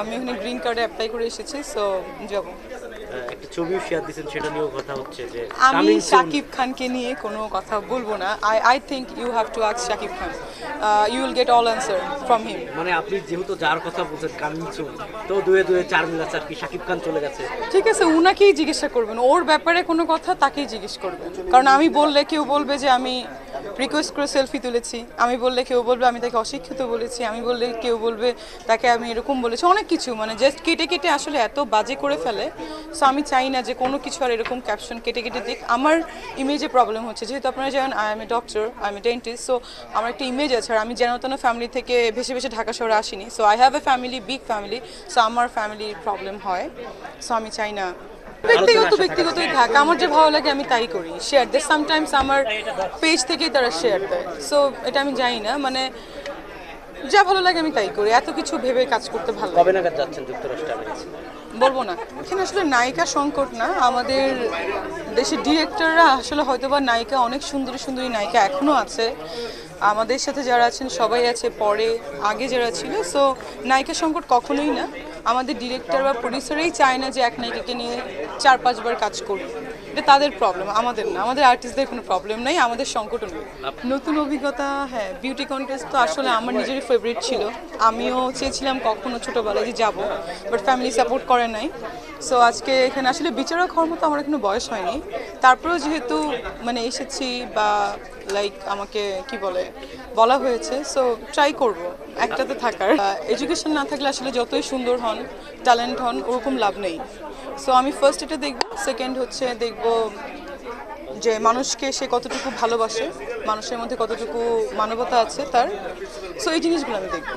আমি এখানে গ্রিন কার্ডে অ্যাপ্লাই করে এসেছি সো যাব একটা ছবিও শেয়ার দিয়েছেন সেটা নিয়েও কথা হচ্ছে যে আমি। শাকিব খানকে নিয়ে কোনো কথা বলব না। I I think you have to ask Shakib Khan. You will get all answer from him মানে আপনি যেহেতু যার কথা বলছেন কামিং সুন তো দুয়ে দুয়ে চার মিলাচ্ছে আর কি শাকিব খান চলে গেছে? ঠিক আছে উনাকেই জিজ্ঞাসা করবেন। ওর ব্যাপারে কোনো কথা তাকেই জিজ্ঞেস করবেন। কারণ আমি বললে কেউ বলবে যে আমি রিকোয়েস্ট করে সেলফি তুলেছি। আমি বললে কেউ বলবে, আমি তাকে অশিক্ষিত বলেছি, আমি বললে কেউ বলবে, তাকে আমি এরকম বলেছি, অনেক কিছু মানে জাস্ট কেটে কেটে আসলে এত বাজে করে ফেলে। সো আমি চাই না যে কোনো কিছু আর এরকম ক্যাপশন কেটে কেটে দিক। আমার ইমেজে প্রবলেম হচ্ছে, যেহেতু আপনারা জানেন I am a doctor I am a dentist so আমার একটা ইমেজ আছে, আর আমি যেন তেন ফ্যামিলি থেকে ভেসে ভেসে ঢাকা শহরে আসিনি। So I have a family big family so আমার ফ্যামিলির প্রবলেম হয়। সো আমি চাই না ব্যক্তিগত ব্যক্তিগতই থাক। আমার যে ভালো লাগে আমি তাই করি শেয়ার দেয় সামটাইমস আমার পেজ থেকেই তারা শেয়ার দেয়। সো এটা আমি জানি না মানে যা ভালো লাগে আমি তাই করি এত কিছু ভেবে কাজ করতে ভালো কবে নাগাদ যাচ্ছেন যুক্তরাষ্ট্রে? বলব না। এখানে আসলে নায়িকা সংকট না আমাদের দেশের ডিরেক্টররা আসলে হয়তো বা নায়িকা অনেক সুন্দরী সুন্দরী নায়িকা এখনও আছে। আমাদের সাথে যারা আছেন সবাই আছে পরে আগে যারা ছিল। সো নায়িকা সংকট কখনোই না। আমাদের ডিরেক্টর বা প্রডিউসারই চায় না যে এক নায়িকাকে নিয়ে চার, পাঁচবার কাজ করবে এটা তাদের প্রবলেম আমাদের না। আমাদের আর্টিস্টদের কোনো প্রবলেম নেই, আমাদের সংকটও নেই। নতুন অভিজ্ঞতা হ্যাঁ বিউটি কন্টেস্ট তো আসলে আমার নিজেরই ফেভারিট ছিল। আমিও চেয়েছিলাম কখনো ছোটোবেলায় যে যাব বাট ফ্যামিলি সাপোর্ট করে নাই। সো আজকে এখানে আসলে বিচারক হওয়ার মতো আমার এখনও বয়স হয়নি। তারপরেও যেহেতু মানে এসেছি বা লাইক আমাকে কি বলে, বলা হয়েছে সো ট্রাই করব। একটাতে থাকার। এডুকেশন না থাকলে আসলে যতই সুন্দর হন ট্যালেন্ট হন, ওরকম লাভ নেই। সো আমি ফার্স্ট এটা দেখব সেকেন্ড হচ্ছে দেখব যে মানুষকে সে কতটুকু ভালোবাসে, মানুষের মধ্যে কতটুকু মানবতা আছে তার। সো এই জিনিসগুলো আমি দেখব।